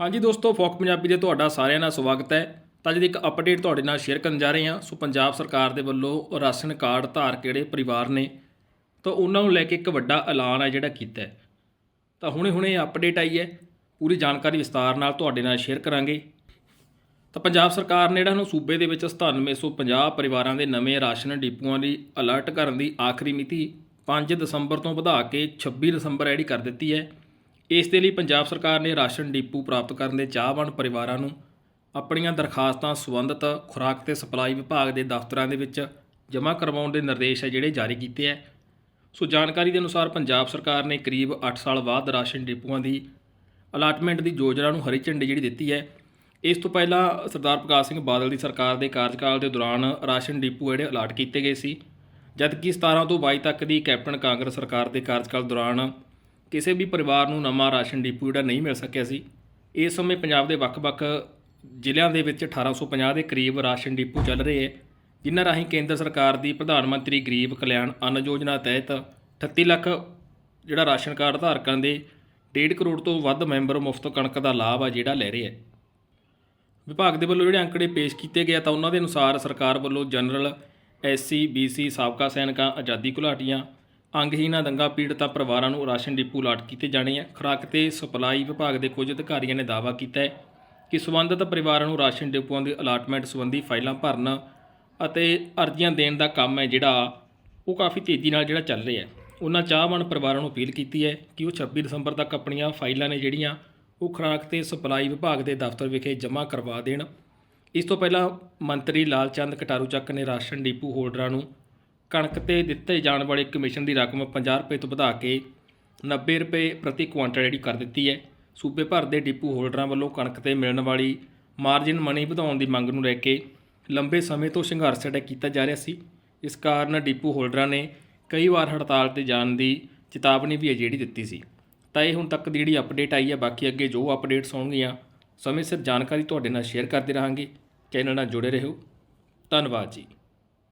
ਹਾਂਜੀ ਦੋਸਤੋ, ਫੋਕ ਪੰਜਾਬੀ ਦੇ ਤੁਹਾਡਾ ਸਾਰਿਆਂ ਦਾ ਸਵਾਗਤ ਹੈ। ਤਾਂ ਅੱਜ ਦੀ ਇੱਕ ਅਪਡੇਟ ਤੁਹਾਡੇ ਨਾਲ ਸ਼ੇਅਰ ਕਰਨ ਜਾ ਰਹੇ ਹਾਂ। ਸੋ ਪੰਜਾਬ ਸਰਕਾਰ ਦੇ ਵੱਲੋਂ ਰਾਸ਼ਨ ਕਾਰਡ ਧਾਰ ਕਿਹੜੇ ਪਰਿਵਾਰ ਨੇ? ਤਾਂ ਉਹਨਾਂ ਨੂੰ ਲੈ ਕੇ ਇੱਕ ਵੱਡਾ ਐਲਾਨ ਹੈ ਜਿਹੜਾ ਕੀਤਾ ਹੈ। ਤਾਂ ਹੁਣੇ-ਹੁਣੇ ਅਪਡੇਟ ਆਈ ਹੈ। ਪੂਰੀ ਜਾਣਕਾਰੀ ਵਿਸਤਾਰ ਨਾਲ ਤੁਹਾਡੇ ਨਾਲ ਸ਼ੇਅਰ ਕਰਾਂਗੇ। ਤਾਂ ਪੰਜਾਬ ਸਰਕਾਰ ਨੇ ਜਿਹੜਾ ਨੂੰ ਸੂਬੇ ਦੇ ਵਿੱਚ 9750 ਪਰਿਵਾਰਾਂ ਦੇ ਨਵੇਂ ਰਾਸ਼ਨ ਡਿਪੂਆਂ ਲਈ ਅਲਰਟ ਕਰਨ ਦੀ ਆਖਰੀ ਮਿਤੀ 5 ਦਸੰਬਰ ਤੋਂ ਵਧਾ ਕੇ 26 ਦਸੰਬਰ ਐਡੀ ਕਰ ਦਿੱਤੀ ਹੈ। ਇਸ ਦੇ ਲਈ ਪੰਜਾਬ ਸਰਕਾਰ ਨੇ ਰਾਸ਼ਨ ਡੀਪੂ ਪ੍ਰਾਪਤ ਕਰਨ ਦੇ ਚਾਹਵਾਨ ਪਰਿਵਾਰਾਂ ਨੂੰ ਆਪਣੀਆਂ ਦਰਖਾਸਤਾਂ ਸੰਬੰਧਿਤ ਖੁਰਾਕ ਤੇ ਸਪਲਾਈ ਵਿਭਾਗ ਦੇ ਦਫ਼ਤਰਾਂ ਦੇ ਵਿੱਚ ਜਮ੍ਹਾਂ ਕਰਵਾਉਣ ਦੇ ਨਿਰਦੇਸ਼ ਹੈ ਜਿਹੜੇ ਜਾਰੀ ਕੀਤੇ ਹੈ। ਸੋ ਜਾਣਕਾਰੀ ਦੇ ਅਨੁਸਾਰ ਪੰਜਾਬ ਸਰਕਾਰ ਨੇ ਕਰੀਬ 8 ਸਾਲ ਬਾਅਦ ਰਾਸ਼ਨ ਡਿਪੂਆਂ ਦੀ ਅਲਾਟਮੈਂਟ ਦੀ ਯੋਜਨਾ ਨੂੰ ਹਰੀ ਝੰਡੀ ਜਿਹੜੀ ਦਿੱਤੀ ਹੈ। ਇਸ ਤੋਂ ਪਹਿਲਾਂ ਸਰਦਾਰ ਪ੍ਰਕਾਸ਼ ਸਿੰਘ ਬਾਦਲ ਦੀ ਸਰਕਾਰ ਦੇ ਕਾਰਜਕਾਲ ਦੇ ਦੌਰਾਨ ਰਾਸ਼ਨ ਡਿਪੂ ਜਿਹੜੇ ਅਲਾਟ ਕੀਤੇ ਗਏ ਸੀ। ਜਦਕਿ 17 ਤੋਂ 22 ਤੱਕ ਦੀ ਕੈਪਟਨ ਕਾਂਗਰਸ ਸਰਕਾਰ ਦੇ ਕਾਰਜਕਾਲ ਦੌਰਾਨ ਕਿਸੇ ਵੀ ਪਰਿਵਾਰ ਨੂੰ ਨਵਾਂ ਰਾਸ਼ਨ ਡਿਪੂ ਜਿਹੜਾ ਨਹੀਂ ਮਿਲ ਸਕਿਆ ਸੀ, ਇਸ ਸਮੇਂ ਪੰਜਾਬ ਦੇ ਵੱਖ-ਵੱਖ ਜ਼ਿਲ੍ਹਿਆਂ ਦੇ ਵਿੱਚ 1850 ਦੇ ਕਰੀਬ ਰਾਸ਼ਨ ਡਿਪੂ ਚੱਲ ਰਹੇ ਹੈ, ਜਿਨ੍ਹਾਂ ਰਾਹੀਂ ਕੇਂਦਰ ਸਰਕਾਰ ਦੀ ਪ੍ਰਧਾਨ ਮੰਤਰੀ ਗਰੀਬ ਕਲਿਆਣ ਅੰਨ ਯੋਜਨਾ ਤਹਿਤ 38 ਲੱਖ ਜਿਹੜਾ ਰਾਸ਼ਨ ਕਾਰਡ ਧਾਰਕਾਂ ਦੇ 1.5 ਕਰੋੜ ਤੋਂ ਵੱਧ ਮੈਂਬਰ ਮੁਫਤ ਕਣਕ ਦਾ ਲਾਭ ਆ ਜਿਹੜਾ ਲੈ ਰਹੇ ਹੈ। ਵਿਭਾਗ ਦੇ ਵੱਲੋਂ ਜਿਹੜੇ ਅੰਕੜੇ ਪੇਸ਼ ਕੀਤੇ ਗਏ ਤਾਂ ਉਹਨਾਂ ਦੇ ਅਨੁਸਾਰ ਸਰਕਾਰ ਵੱਲੋਂ ਜਨਰਲ, ਐਸਸੀ, ਬੀਸੀ, ਸਾਬਕਾ ਸੈਨਿਕਾਂ, ਆਜ਼ਾਦੀ ਘੁਲਾਟੀਆਂ ਅੰਗਹੀਣਾ ਦੰਗਾ ਪੀੜਤਾਂ ਪਰਿਵਾਰਾਂ ਨੂੰ ਰਾਸ਼ਨ ਡਿਪੂ ਲਾਟ ਕੀਤੇ ਜਾਣੇ ਆ। ਖੁਰਾਕ ਤੇ ਸਪਲਾਈ ਵਿਭਾਗ ਦੇ ਕੁਝ ਅਧਿਕਾਰੀਆਂ ਨੇ ਦਾਅਵਾ ਕੀਤਾ ਹੈ ਕਿ ਸਬੰਧਤ ਪਰਿਵਾਰਾਂ ਨੂੰ ਰਾਸ਼ਨ ਡਿਪੂਆਂ ਦੀ ਅਲਾਟਮੈਂਟ ਸੰਬੰਧੀ ਫਾਈਲਾਂ ਭਰਨ ਅਤੇ ਅਰਜ਼ੀਆਂ ਦੇਣ ਦਾ ਕੰਮ ਹੈ ਜਿਹੜਾ ਉਹ ਕਾਫੀ ਤੇਜ਼ੀ ਨਾਲ ਜਿਹੜਾ ਚੱਲ ਰਿਹਾ ਹੈ। ਉਹਨਾਂ ਚਾਹਵਾਨ ਪਰਿਵਾਰਾਂ ਨੂੰ ਅਪੀਲ ਕੀਤੀ ਹੈ ਕਿ ਉਹ 26 ਦਸੰਬਰ ਤੱਕ ਆਪਣੀਆਂ ਫਾਈਲਾਂ ਨੇ ਜਿਹੜੀਆਂ ਉਹ ਖੁਰਾਕ ਤੇ ਸਪਲਾਈ ਵਿਭਾਗ ਦੇ ਦਫ਼ਤਰ ਵਿਖੇ ਜਮ੍ਹਾਂ ਕਰਵਾ ਦੇਣ। ਇਸ ਤੋਂ ਪਹਿਲਾਂ ਮੰਤਰੀ ਲਾਲਚੰਦ ਕਟਾਰੂ ਚੱਕ ਨੇ ਰਾਸ਼ਨ ਡਿਪੂ ਹੋਲਡਰਾਂ ਨੂੰ ਕਣਕ ਤੇ ਦਿੱਤੇ ਜਾਣ ਵਾਲੇ ਕਮਿਸ਼ਨ ਦੀ ਰਕਮ 50 ਰੁਪਏ ਤੋਂ ਵਧਾ ਕੇ 90 ਰੁਪਏ ਪ੍ਰਤੀ ਕੁਆਂਟਲ ਜਿਹੜੀ ਕਰ ਦਿੱਤੀ ਹੈ। ਸੂਬੇ ਭਰ ਦੇ ਡਿਪੂ ਹੋਲਡਰਾਂ ਵੱਲੋਂ ਕਣਕ ਤੇ ਮਿਲਣ ਵਾਲੀ ਮਾਰਜਿਨ ਮਨੀ ਵਧਾਉਣ ਦੀ ਮੰਗ ਨੂੰ ਲੈ ਕੇ ਲੰਬੇ ਸਮੇਂ ਤੋਂ ਸੰਘਰਸ਼ ਜਿਹੜਾ ਕੀਤਾ ਜਾ ਰਿਹਾ ਸੀ। ਇਸ ਕਾਰਨ ਡਿਪੂ ਹੋਲਡਰਾਂ ਨੇ ਕਈ ਵਾਰ ਹੜਤਾਲ ਤੇ ਜਾਣ ਦੀ ਚੇਤਾਵਨੀ ਵੀ ਹੈ ਜਿਹੜੀ ਦਿੱਤੀ ਸੀ। ਤਾਂ ਇਹ ਹੁਣ ਤੱਕ ਦੀ ਜਿਹੜੀ ਅਪਡੇਟ ਆਈ ਹੈ, ਬਾਕੀ ਅੱਗੇ ਜੋ ਅਪਡੇਟਸ ਹੋਣਗੀਆਂ, ਸਮੇਂ ਸਿਰ ਜਾਣਕਾਰੀ ਤੁਹਾਡੇ ਨਾਲ ਸ਼ੇਅਰ ਕਰਦੇ ਰਹਾਂਗੇ। ਚੈਨਲ ਨਾਲ ਜੁੜੇ ਰਹੋ। ਧੰਨਵਾਦ ਜੀ।